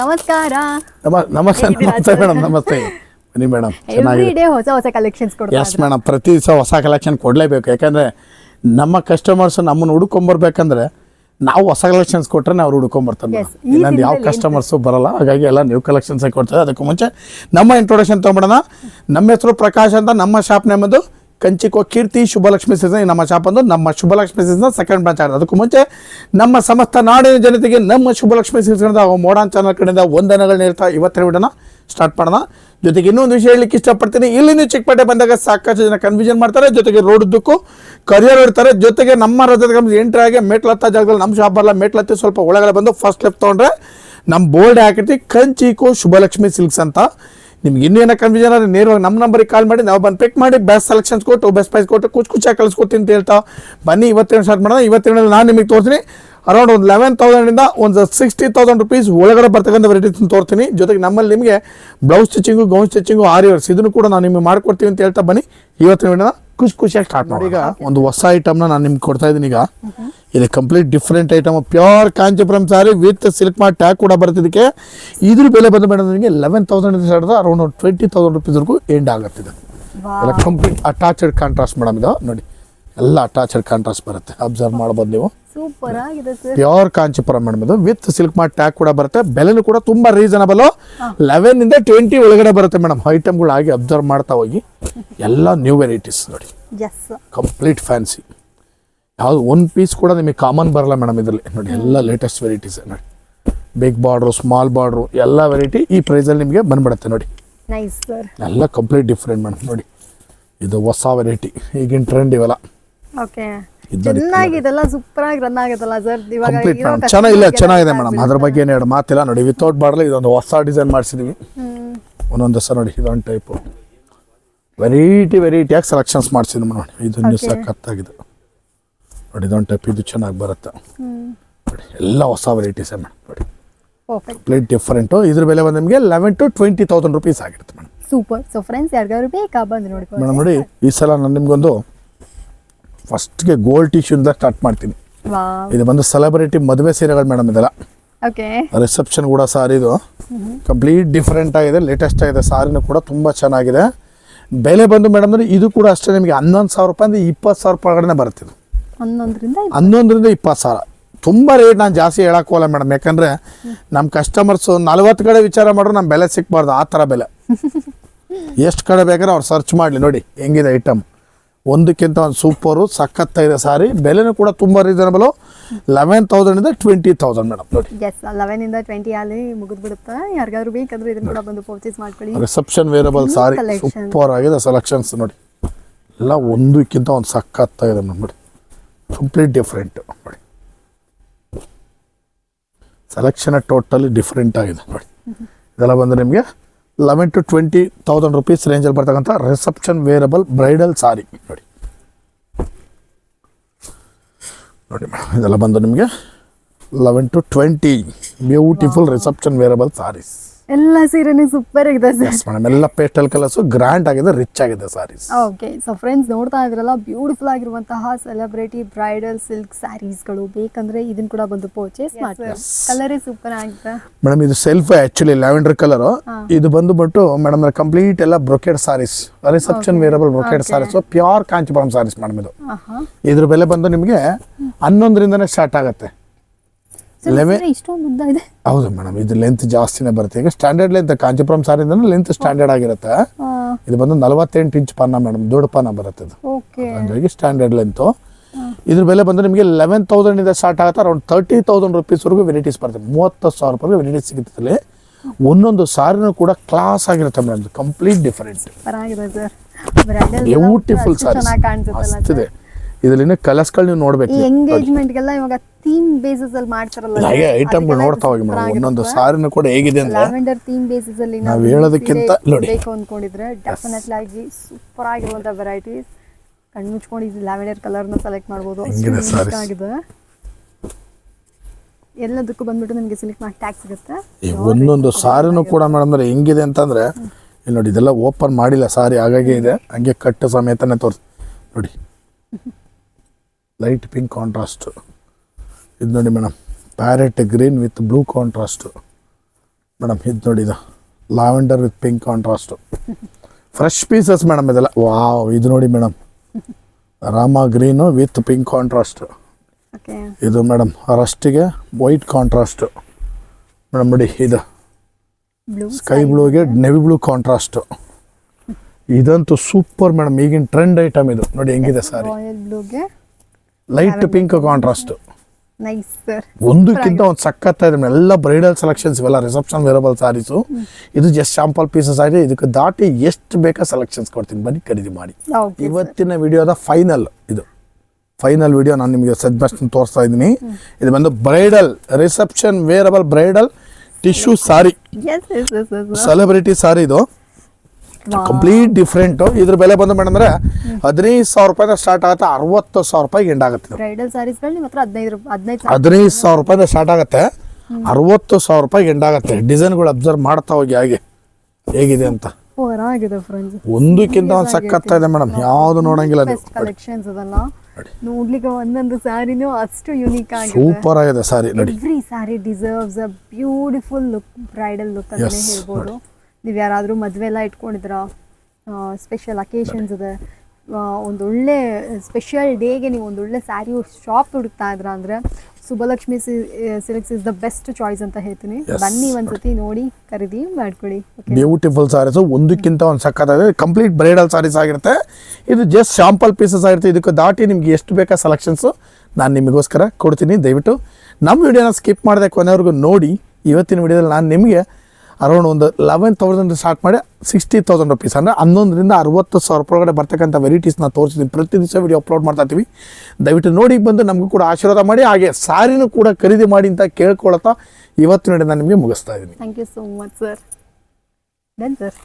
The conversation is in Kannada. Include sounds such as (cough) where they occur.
ನಮಸ್ಕಾರ. ನಮ ನಮಸ್ತೆ ನಮಸ್ತೆ ಮೇಡಮ್ ನಮಸ್ತೆ. ಬನ್ನಿ ಮೇಡಮ್ ಎವ್ರಿ ಚೆನ್ನಾಗಿದೆ ಡೇ ಹೊಸ ಹೊಸ ಕಲೆಕ್ಷನ್ಸ್ ಎಸ್ ಮೇಡಮ್ ಪ್ರತಿ ದಿವಸ ಹೊಸ ಕಲೆಕ್ಷನ್ ಕೊಡಲೇಬೇಕು. ಯಾಕಂದರೆ ನಮ್ಮ ಕಸ್ಟಮರ್ಸ್ ನಮ್ಮನ್ನು ಹುಡ್ಕೊಂಬರ್ಬೇಕಂದ್ರೆ ನಾವು ಹೊಸ ಕಲೆಕ್ಷನ್ಸ್ ಕೊಟ್ರೆ ಅವ್ರು ಹುಡ್ಕೊಂಬರ್ತಾರೆ Yes, madam. ಈ ಇಲ್ಲಾಂದ್ರೆ ಯಾವ ದಿನದಲ್ಲಿ ಕಸ್ಟಮರ್ಸು ಬರಲ್ಲ. ಹಾಗಾಗಿ ಎಲ್ಲ ನ್ಯೂ ಕಲೆಕ್ಷನ್ಸ್ ಕೊಡ್ತಾರೆ ಅದಕ್ಕೂ ಮುಂಚೆ ನಮ್ಮ ಇಂಟ್ರೊಡಕ್ಷನ್ ತೊಗೊಂಬಿಡೋಣ. ನಮ್ಮ ಹೆಸರು ಪ್ರಕಾಶ್ ಅಂತ ನಮ್ಮ ಶಾಪ್ ನೇಮದು ಕಂಚಿಕೋ ಕೀರ್ತಿ ಶುಭಲಕ್ಷ್ಮಿ ಸೀಸನ್ ನಮ್ಮ ಶಾಪ್ ಅಂದು ನಮ್ಮ ಶುಭಲಕ್ಷ್ಮಿ ಸೀಸನ್ ಸೆಕೆಂಡ್ ಬ್ರಾಂಚ್ ಆಗಿದೆ. ಅದಕ್ಕೂ ಮುಂಚೆ ನಮ್ಮ ಸಮಸ್ತ ನಾಡಿನ ಜನತೆಗೆ ನಮ್ಮ ಶುಭಲಕ್ಷ್ಮಿ ಸೀಸನದ ಮೋಡಾನ್ ಚಾನಲ್ ಕಡೆಯಿಂದ ವಂದನೆಗಳನ್ನ ಇರ್ತಾ ಇವತ್ತಿನ ವಿಡಿಯೋನ ಸ್ಟಾರ್ಟ್ ಮಾಡೋಣ. ಜೊತೆಗೆ ಇನ್ನೊಂದು ವಿಷಯ ಹೇಳಲಿಕ್ಕೆ ಇಷ್ಟಪಡ್ತೀನಿ. ಇಲ್ಲಿ ನೀವು ಚಿಕ್ಕಪೇಟೆ ಬಂದಾಗ ಸಾಕಷ್ಟು ಜನ ಕನ್ಫ್ಯೂಷನ್ ಮಾಡ್ತಾರೆ. ಜೊತೆಗೆ ರೋಡ್ ಉದ್ದಕ್ಕೂ ಕರಿಯರ್ ಇರ್ತಾರೆ ಜೊತೆಗೆ ನಮ್ಮ ರಜದ ಆಗಿ ಮೇಟ್ಲತ್ತ ಜಾಗದಲ್ಲಿ ನಮ್ಮ ಶಾಪ್ ಬರಲ್ಲ ಮೇಟ್ಲತ್ತಿ ಸ್ವಲ್ಪ ಒಳಗಡೆ ಬಂದು ಫಸ್ಟ್ ಲೆಫ್ಟ್ ತೊಗೊಂಡ್ರೆ ನಮ್ಮ ಬೋರ್ಡ್ ಹಾಕಿರ್ತೀವಿ. ಕಂಚಿಕೋ ಶುಭಲಕ್ಷ್ಮಿ ಸಿಲ್ಕ್ಸ್ ಅಂತ. ನಿಮ್ಗೆ ಇನ್ನೇನೋ ಕನ್ಫ್ಯೂಷನ್ ಆದರೆ ನೇರವಾಗಿ ನಮ್ಮ ನಂಬರಿಗೆ ಕಾಲ್ ಮಾಡಿ, ನಾವು ಬಂದು ಪಿಕ್ ಮಾಡಿ ಬೆಸ್ಟ್ ಸೆಲೆಕ್ಷನ್ಸ್ ಕೊಟ್ಟು ಬೆಸ್ಟ್ ಪ್ರೈಸ್ ಕೊಟ್ಟು, ಕುಚ್ ಕುಚ್ಚಾಗಿ ಕಳಿಸ್ಕೊಡ್ತೀನಿ ಅಂತ ಹೇಳ್ತಾ. ಬನ್ನಿ, ಇವತ್ತಿನ ಸ್ಟಾರ್ಟ್ ಮಾಡೋಣ? ಇವತ್ತಿನ ನಾನು ನಿಮಗೆ ತೋರಿಸ್ತೀನಿ ಅರೌಂಡ್ ಒಂದು ಲೆವೆನ್ ತೌಸಂಡಿಂದ ಒಂದು ಸಿಕ್ಸ್ಟಿ ತೌಸಂಡ್ ರುಪೀಸ್ ಒಳಗಡೆ ಬರ್ತಕ್ಕಂಥ ವೆರೈಟೀಸ್ ತೋರ್ತೀನಿ. ಜೊತೆಗೆ ನಮ್ಮಲ್ಲಿ ನಿಮಗೆ blouse stitching gown stitching aari ಇದನ್ನು ಕೂಡ ನಾನು ನಿಮಗೆ ಮಾಡ್ಕೊಡ್ತೀವಿ ಅಂತ ಹೇಳ್ತಾ ಬನ್ನಿ. ಇವತ್ತಿನ ಖುಷಿ ಖುಷಿಯಾಗಿ ಸ್ಟಾರ್ಟ್ ಮಾಡಿ ಈಗ ಒಂದು ಹೊಸ ಐಟಮ್ನ ನಾನು ನಿಮ್ಗೆ ಕೊಡ್ತಾ ಇದ್ದೀನಿ ಈಗ. ಇದು complete different item pure Kanchipuram sari with silk mark tag ಕೂಡ ಬರ್ತಿದ್ದಕ್ಕೆ ಇದ್ರ ಬೆಲೆ ಬಂದು ಮೇಡಮ್ ನಿಮಗೆ eleven thousand start around twenty thousand ರುಪೀಸ್ವರೆಗೂ end ಆಗುತ್ತಿದೆ ಎಲ್ಲ ಕಂಪ್ಲೀಟ್ ಅಟ್ಯಾಚಡ್ ಕಾಂಟ್ರಾಸ್ಟ್ ಮೇಡಮ್ ಇದು. ನೋಡಿ ಎಲ್ಲ ಅಟ್ಯಾಚಡ್ ಕಾಂಟ್ರಾಸ್ಟ್ ಬರುತ್ತೆ. ಅಬ್ಸರ್ವ್ ಮಾಡ್ಬೋದು ನೀವು. ಸೂಪರ್ ಆಗಿದೆ ಸರ್. ಪ್ಯೂರ್ ಕಾಂಚಿಪುರಂ ಮೇಡಮ್ ಇದು. ವಿತ್ ಸಿಲ್ಕ್ ಮಾರ್ಟ್ ಟ್ಯಾಗ್ ಕೂಡ ಬರುತ್ತೆ. ಬೆಲೆನೂ ಕೂಡ ತುಂಬಾ ರೀಸನಬಲ್ ಲೆವೆನ್ ಇಂದ ಟ್ವೆಂಟಿ ಒಳಗಡೆ ಬರುತ್ತೆ ಮೇಡಮ್. ಐಟಮ್ಗಳು ಹಾಗೆ ಅಬ್ಸರ್ವ್ ಮಾಡ್ತಾ ಹೋಗಿ. ಎಲ್ಲ ನ್ಯೂ ವೆರೈಟೀಸ್ ನೋಡಿ. ಕಂಪ್ಲೀಟ್ ಫ್ಯಾನ್ಸಿ ಯಾವ್ದು ಒನ್ ಪೀಸ್ ಕೂಡ ನಿಮಗೆ ಕಾಮನ್ ಬರಲ್ಲ ಮೇಡಮ್ ಇದರಲ್ಲಿ. ನೋಡಿ ಎಲ್ಲ ಲೇಟೆಸ್ಟ್ ವೆರೈಟೀಸ್ ನೋಡಿ. ಬಿಗ್ ಬಾರ್ಡ್ರು ಸ್ಮಾಲ್ ಬಾರ್ಡ್ರು ಎಲ್ಲ ವೆರೈಟಿ ಈ ಪ್ರೈಸಲ್ಲಿ ನಿಮಗೆ ಬಂದ್ಬಿಡುತ್ತೆ ನೋಡಿ. ಎಲ್ಲ ಕಂಪ್ಲೀಟ್ ಡಿಫ್ರೆಂಟ್ ಮೇಡಮ್ ನೋಡಿ. ಇದು ಹೊಸ ವೆರೈಟಿ ಈಗಿನ ಟ್ರೆಂಡ್ ಇವೆಲ್ಲ. ಓಕೆ ಇದ್ ನೋಡಿ ಚೆನ್ನಾಗಿದೆಲ್ಲ ಸೂಪರ್ ಆಗಿ ರನ್ ಆಗುತ್ತಲ್ಲ ಸರ್ ಇವಾಗ ಕಂಪ್ಲೀಟ್ ಇರೋ ಮೇಡಮ್ ಚೆನ್ನಾಗಿಲ್ಲ ಚೆನ್ನಾಗಿದೆ ಮೇಡಮ್ ಅದ್ರ ಬಗ್ಗೆ ಏನು ಎರಡು ಮಾತಿಲ್ಲ ನೋಡಿ. ವಿತೌಟ್ ಬಾರ್ಡಲ್ ಇದೊಂದು ಹೊಸ ಡಿಸೈನ್ ಮಾಡಿಸಿದೀವಿ. ಹ್ಮ್. ಒಂದೊಂದು ಹೊಸ ನೋಡಿ ಇದೊಂದು ಟೈಪು ವೆರೈಟಿ ವೆರೈಟಿಯಾಗಿ ಸೆಲೆಕ್ಷನ್ಸ್ ಮಾಡಿಸಿದ್ವಿ ನೋಡಿ. ಇದೊಂದು. ಸಖತ್ತಾಗಿದೆ ನೋಡಿ ಇದೊಂದು ಟೈಪ್ ಇದು ಚೆನ್ನಾಗಿ ಬರುತ್ತೆ. ಹ್ಮ್. ನೋಡಿ ಎಲ್ಲ ಹೊಸ ವೆರೈಟೀಸೇ ಮೇಡಮ್ ನೋಡಿ. ಪರ್ಫೆಕ್ಟ್ ಕಂಪ್ಲೀಟ್ ಡಿಫ್ರೆಂಟು ಇದ್ರ ಬೆಲೆ ಬಂದು ನಿಮಗೆ eleven to twenty thousand rupees ಆಗಿರುತ್ತೆ ಮೇಡಮ್ ಸೂಪರ್ ಸೊ ಫ್ರೆಂಡ್ಸ್ ಯಾರಿಗಾದ್ರು ಬೇಕಾ ಬಂದು ನೋಡ್ಕೊಳ್ಳಿ. ಮೇಡಮ್ ನೋಡಿ ಈ ಸಲ ನಾನು ನಿಮ್ಗೊಂದು ಫಸ್ಟ್ಗೆ ಗೋಲ್ಡ್ ಟಿಶ್ಯೂಯಿಂದ ಸ್ಟಾರ್ಟ್ ಮಾಡ್ತೀನಿ. ಇದು ಬಂದು ಸೆಲೆಬ್ರಿಟಿ ಮದುವೆ ಸೀರೆಗಳು ಮೇಡಮ್ ಇದೆಲ್ಲ. ರಿಸೆಪ್ಷನ್ ಕೂಡ ಸಾರಿ ಇದು. ಕಂಪ್ಲೀಟ್ ಡಿಫ್ರೆಂಟ್ ಆಗಿದೆ ಲೇಟೆಸ್ಟ್ ಆಗಿದೆ ಸಾರಿನೂ ಕೂಡ ತುಂಬ ಚೆನ್ನಾಗಿದೆ. ಬೆಲೆ ಬಂದು ಮೇಡಮ್ ಅಂದರೆ ಇದು ಕೂಡ ಅಷ್ಟೇ ನಿಮಗೆ ಹನ್ನೊಂದು ಸಾವಿರ ರೂಪಾಯಿ ಅಂದರೆ ಇಪ್ಪತ್ತು ಸಾವಿರ ರೂಪಾಯಿ ಒಳಗಡೆ ಬರುತ್ತೆ ಹನ್ನೊಂದರಿಂದ ಇಪ್ಪತ್ತು. ಸಾವಿರ. ತುಂಬ ರೇಟ್ ನಾನು ಜಾಸ್ತಿ ಹೇಳಕ್ಕೆ ಹೋಗಲ್ಲ ಮೇಡಮ್ ಯಾಕಂದರೆ ನಮ್ಮ ಕಸ್ಟಮರ್ಸು ನಲ್ವತ್ತು ಕಡೆ ವಿಚಾರ ಮಾಡ್ರು ನಮ್ಮ ಬೆಲೆ ಸಿಕ್ಬಾರ್ದು ಆ ಥರ ಬೆಲೆ. (laughs) ಎಷ್ಟು ಕಡೆ ಬೇಕಾದ್ರೆ ಅವ್ರು ಸರ್ಚ್ ಮಾಡಲಿ ನೋಡಿ ಹೆಂಗಿದೆ ಐಟಮ್ ಒಂದಕ್ಕಿಂತ ಒಂದು ಸೂಪರು ಸಖತ್ತಾಗಿದೆ ಸಾರಿ. ಬೆಲೆನೂ ಕೂಡ ತುಂಬ ರೀಸನಬಲು ಲೆವೆನ್ ತೌಸಂಡಿಂದ ಟ್ವೆಂಟಿ ತೌಸಂಡ್ ಮೇಡಮ್ ನೋಡಿ. ಎಸ್ ಲೆವೆನ್ ಇಂದ ಟ್ವೆಂಟಿ ಅಲ್ಲಿ ಮುಗಿದ್ಬಿಡುತ್ತೆ? ಯಾರಿಗಾದ್ರು ಬೇಕಂದ್ರೆ ಇದನ್ನ ಕೂಡ ಬಂದು ಪರ್ಚೇಸ್ ಮಾಡ್ಕೊಳ್ಳಿ. Reception wearable sari. ಸೂಪರ್ ಆಗಿದೆ ಸೆಲೆಕ್ಷನ್ಸ್ ನೋಡಿ. ಎಲ್ಲ ಒಂದಕ್ಕಿಂತ ಒಂದು ಸಖತ್ತಾಗಿದೆ ಮೇಡಮ್ ನೋಡಿ. ಕಂಪ್ಲೀಟ್ ಡಿಫ್ರೆಂಟ್ ನೋಡಿ. ಸೆಲೆಕ್ಷನ್ ಟೋಟಲಿ ಡಿಫ್ರೆಂಟ್ ಆಗಿದೆ ನೋಡಿ. ಇದೆಲ್ಲ ಬಂದು ನಿಮಗೆ eleven to twenty thousand rupees ರೇಂಜಲ್ಲಿ ಬರ್ತಕ್ಕಂಥ ರಿಸೆಪ್ಷನ್ ವೇರಬಲ್ ಬ್ರೈಡಲ್ ಸಾರಿ. ನೋಡಿ. ನೋಡಿ ಮೇಡಮ್, ಇದೆಲ್ಲ ಬಂದು ನಿಮಗೆ eleven to twenty beautiful reception wearable saris. ಎಲ್ಲ ಸೀರೆನೇ ಸೂಪರ್ ಆಗಿದೆ ಸರ್. ಎಸ್ ಮೇಡಮ್ ಎಲ್ಲ ಪೇಸ್ಟಲ್ ಕಲರ್ಸು ಗ್ರ್ಯಾಂಡ್ ಆಗಿದೆ ರಿಚ್ ಆಗಿದೆ ಸಾರೀಸ್ ಓಕೆ ಸೊ ಫ್ರೆಂಡ್ಸ್ ನೋಡ್ತಾ ಇದ್ರಲ್ಲ ಬ್ಯೂಟಿಫುಲ್ ಆಗಿರುವಂತಹ ಸೆಲೆಬ್ರಿಟಿ ಬ್ರೈಡಲ್ ಸಿಲ್ಕ್ ಸ್ಯಾರೀಸ್ಗಳು ಬೇಕಂದ್ರೆ ಇದನ್ನ ಕೂಡ ಬಂದು ಪರ್ಚೇಸ್ ಮಾಡಿ ಕಲರೇ ಸೂಪರ್ ಆಗಿದೆ. ಮೇಡಮ್ ಇದು ಸೆಲ್ಫ್ ಆಕ್ಚುಲಿ ಲ್ಯಾವೆಂಡರ್ ಕಲರ್ ಇದು ಬಂದುಬಿಟ್ಟು ಮೇಡಮ್ ಕಂಪ್ಲೀಟ್ ಎಲ್ಲ brocade saris reception wearable brocade saris pure Kanchipuram saris madam ಇದು. ಆಹಾ ಇದ್ರ ಬೆಲೆ ಬಂದು ನಿಮಗೆ ಹನ್ನೊಂದರಿಂದನೇ ಸ್ಟಾರ್ಟ್ ಆಗುತ್ತೆ. ಇಷ್ಟೊಂದು ಉದ್ದ ಇದೆ. ಹೌದು ಮೇಡಮ್ ಇದು ಲೆಂತ್ ಜಾಸ್ತಿನೇ ಬರುತ್ತೆ. ಈಗ ಸ್ಟ್ಯಾಂಡರ್ಡ್ ಲೆಂತ್ ಕಾಂಚಿಪುರಂ ಸಾರಿಂದ ಲೆಂತ್ ಸ್ಟ್ಯಾಂಡರ್ಡ್ ಆಗಿರುತ್ತೆ. ಇದು ಬಂದು ನಲವತ್ತೆಂಟು ಇಂಚ್ ಪಾನ ಮೇಡಮ್ ದೊಡ್ಡ ಪಾನ ಬರುತ್ತೆ ಅದು ಹಂಗಾಗಿ ಸ್ಟ್ಯಾಂಡರ್ಡ್ ಲೆಂತು ಇದ್ರ ಬೆಲೆ ಬಂದು ನಿಮಗೆ ಲೆವೆನ್ ತೌಸಂಡ್ ಇಂದ ಸ್ಟಾರ್ಟ್ ಆಗುತ್ತೆ ಅರೌಂಡ್ ತರ್ಟಿ ತೌಸಂಡ್ ರುಪೀಸ್ವರೆಗೂ ವೆರೈಟೀಸ್ ಬರುತ್ತೆ. ಮೂವತ್ತು ಸಾವಿರ ರೂಪಾಯಿ ವೆರೈಟೀಸ್ ಸಿಗುತ್ತೆ ಒಂದೊಂದು ಸಾರಿನೂ ಕೂಡ ಕ್ಲಾಸ್ ಆಗಿರುತ್ತೆ madam complete different beautiful sari. ಅಷ್ಟಿದೆ. ಇದರಲ್ಲಿ ಕಲರ್ಸ್ಗಳು ನೀವು ನೋಡ್ಬೇಕು. ಎಂಗೇಜ್ಮೆಂಟ್ಗೆಲ್ಲ ಇವಾಗ ಥೀಮ್ ಬೇಸಿಸ್ ಅಲ್ಲಿ ಮಾಡ್ತಾರಲ್ಲ ಹಾಗೆ ಐಟಮ್ಗಳು ನೋಡ್ತಾ ಹೋಗಿ ಮೇಡಮ್. ಒಂದೊಂದು ಸಾರಿನೂ ಕೂಡ ಹೇಗಿದೆ ಅಂದ್ರೆ ಲ್ಯಾವೆಂಡರ್ ಥೀಮ್ ಬೇಸಿಸ್ ಅಲ್ಲಿ ನಾವ್ ಹೇಳೋದಕ್ಕಿಂತ ನೋಡಿ. ಬೇಕು ಅಂದ್ಕೊಂಡಿದ್ರೆ ಡೆಫಿನೆಟ್ಲಿ ಆಗಿ ಸೂಪರ್ ಆಗಿರುವಂತ ವೆರೈಟೀಸ್ ಕಣ್ಣು ಮುಚ್ಕೊಂಡು ಇದು ಲ್ಯಾವೆಂಡರ್ ಕಲರ್ನ ಸೆಲೆಕ್ಟ್ ಮಾಡ್ಬೋದು? ಆಗಿದೆ. ಎಲ್ಲದಕ್ಕೂ ಬಂದ್ಬಿಟ್ಟು ನಿಮಗೆ ಸಿಲೆಕ್ಟ್ ಮಾಡಿ ಟ್ಯಾಕ್ಸ್ ಸಿಗುತ್ತೆ. ಒಂದೊಂದು ಸಾರಿನೂ ಕೂಡ ಮೇಡಮ್ ಅಂದ್ರೆ ಹೆಂಗಿದೆ ಅಂತಂದ್ರೆ ಇಲ್ಲಿ ನೋಡಿ ಇದೆಲ್ಲ ಓಪನ್ ಮಾಡಿಲ್ಲ ಸಾರಿ ಹಾಗಾಗಿ ಇದೆ. ಹಂಗೆ ಕಟ್ಟು ಸಮೇತನೇ ತೋರಿಸ್ ನೋಡಿ. (laughs) ಲೈಟ್ ಪಿಂಕ್ ಕಾಂಟ್ರಾಸ್ಟು ಇದು ನೋಡಿ madam parrot green with blue contrast madam ಇದು ನೋಡಿ ಇದು. Lavender with pink contrast fresh pieces madam ಇದೆಲ್ಲ. ವಾವ್ ಇದು ನೋಡಿ madam Rama green with pink contrast ಇದು ಮೇಡಮ್ ರಸ್ಟಿಗೆ ವೈಟ್ ಕಾಂಟ್ರಾಸ್ಟು ಮೇಡಮ್ ನೋಡಿ ಇದು. ಸ್ಕೈ ಬ್ಲೂಗೆ ನೆವಿ ಬ್ಲೂ ಕಾಂಟ್ರಾಸ್ಟು ಇದಂತೂ ಸೂಪರ್ ಮೇಡಮ್ ಈಗಿನ ಟ್ರೆಂಡ್ ಐಟಮ್ ಇದು. ನೋಡಿ ಹೆಂಗಿದೆ sari. Light pink contrast nice sir ಒಂದಕ್ಕಿಂತ ಒಂದು ಸಖತ್ ಇದೆ ಎಲ್ಲ ಬ್ರೈಡಲ್ ಸೆಲೆಕ್ಷನ್ಸ್ ಇವೆಲ್ಲ ರಿಸೆಪ್ಷನ್ ವೇರಬಲ್ ಸಾರೀಸು ಇದು ಜಸ್ಟ್ ಶಾಂಪಲ್ ಪೀಸಸ್ ಆಗಿದೆ ಇದಕ್ಕೆ ದಾಟಿ ಎಷ್ಟು ಬೇಕಾ ಸೆಲೆಕ್ಷನ್ಸ್ ಕೊಡ್ತೀನಿ. ಬನ್ನಿ ಖರೀದಿ ಮಾಡಿ. ಇವತ್ತಿನ ವಿಡಿಯೋದ ಫೈನಲ್ ಇದು. ಫೈನಲ್ ವಿಡಿಯೋ ನಾನು ನಿಮಗೆ ಸಜ್ಜೆಸ್ಟ್ ತೋರಿಸ್ತಾ ಇದ್ದೀನಿ. ಇದು ಬಂದು bridal reception wearable bridal tissue sari celebrity sari ಇದು. ಕಂಪ್ಲೀಟ್ ಡಿಫ್ರೆಂಟು ಇದ್ರ ಬೆಲೆ ಬಂದು ಮೇಡಮ್ ಅಂದ್ರೆ ಹದಿನೈದು ಸಾವಿರ ರೂಪಾಯಿಂದ ಸ್ಟಾರ್ಟ್ ಆಗುತ್ತೆ ಅರವತ್ತು ಸಾವಿರ ರೂಪಾಯಿಗೆ ಎಂಡ್ ಆಗುತ್ತೆ ಹದಿನೈದು ಸಾವಿರ ರೂಪಾಯಿಂದ ಸ್ಟಾರ್ಟ್ ಆಗುತ್ತೆ ಅರವತ್ತು ಸಾವಿರ ರೂಪಾಯಿಗೆ ಎಂಡ್ ಆಗುತ್ತೆ. ಡಿಸೈನ್ಗಳು ಅಬ್ಸರ್ವ್ ಮಾಡ್ತಾ ಹೋಗಿ ಹಾಗೆ. ಹೇಗಿದೆ ಅಂತ. ಒಂದಕ್ಕಿಂತ ಒಂದು ಸಕ್ಕತ್ತ ಇದೆ ಮೇಡಮ್. ಯಾವ್ದು ನೋಡಂಗಿಲ್ಲ ಕಲೆಕ್ಷನ್ಸ್ ಅದಲ್ಲ. ನೋಡ್ಲಿಕ್ಕೆ ಒಂದೊಂದು ಸ್ಯಾರಿನೂ ಅಷ್ಟು ಯುನೀಕ್ ಆಗಿದೆ. ಸೂಪರ್ ಆಗಿದೆ ಸಾರಿ ನೋಡಿ. Every sari deserves a beautiful look bridal look Yes, ಹೇಳ್ಬೋದು. ನೀವು ಯಾರಾದರೂ ಮದುವೆ ಎಲ್ಲ ಇಟ್ಕೊಂಡಿದ್ರ ಸ್ಪೆಷಲ್ ಅಕೇಶನ್ಸ್ ಇದೆ. ಒಂದೊಳ್ಳೆ ಸ್ಪೆಷಲ್ ಡೇಗೆ ನೀವು ಒಂದೊಳ್ಳೆ ಸ್ಯಾರಿ ಶಾಪ್ ಹುಡುಕ್ತಾ ಇದ್ರ ಅಂದರೆ Subbalakshmi silks is the best choice ಅಂತ ಹೇಳ್ತೀನಿ. ಬನ್ನಿ ಒಂದ್ಸತಿ ನೋಡಿ ಖರೀದಿ ಮಾಡ್ಕೊಳ್ಳಿ. ಬ್ಯೂಟಿಫುಲ್ ಸಾರೀಸು ಒಂದಕ್ಕಿಂತ ಒಂದು ಸಕ್ಕತ್ತಾಗಿದೆ ಕಂಪ್ಲೀಟ್ ಬ್ರೈಡಲ್ ಸಾರೀಸ್ ಆಗಿರುತ್ತೆ. ಇದು ಜಸ್ಟ್ ಶಾಂಪಲ್ ಪೀಸಸ್ ಆಗಿರುತ್ತೆ. ಇದಕ್ಕೆ ದಾಟಿ ನಿಮ್ಗೆ ಎಷ್ಟು ಬೇಕಾ ಸೆಲೆಕ್ಷನ್ಸು ನಾನು ನಿಮಗೋಸ್ಕರ ಕೊಡ್ತೀನಿ. ದಯವಿಟ್ಟು ನಮ್ಮ ವಿಡಿಯೋನ ಸ್ಕಿಪ್ ಮಾಡಿದೆ ಕೊನೆವರೆಗೂ ನೋಡಿ. ಇವತ್ತಿನ ವಿಡಿಯೋದಲ್ಲಿ ನಾನು ನಿಮಗೆ ಅರೌಂಡ್ ಒಂದು ಲೆವೆನ್ ತೌಸಂಡ್ ಸ್ಟಾರ್ಟ್ ಮಾಡಿ ಸಿಕ್ಸ್ಟಿ ತೌಸಂಡ್ ರುಪೀಸ್ ಅಂದರೆ ಹನ್ನೊಂದರಿಂದ ಅರವತ್ತು ಸಾವಿರ ರೂಪಾಯಿ ಒಳಗಡೆ ಬರ್ತಕ್ಕಂಥ ವೆರೈಟೀಸ್ನ ತೋರಿಸಿದ್ವಿ ಪ್ರತಿ ದಿವಸ ವಿಡಿಯೋ ಅಪ್ಲೋಡ್ ಮಾಡ್ತಾ ದಯವಿಟ್ಟು ನೋಡಿ ಬಂದು ನಮಗೂ ಕೂಡ ಆಶೀರ್ವಾದ ಮಾಡಿ. ಹಾಗೆ ಸಾರಿನೂ ಕೂಡ ಖರೀದಿ ಮಾಡಿ ಅಂತ ಕೇಳ್ಕೊಳ್ತಾ ಇವತ್ತು ನೋಡಿ ನಾನು ನಿಮಗೆ ಮುಗಿಸ್ತಾ ಇದ್ದೀನಿ. Thank you so much sir sir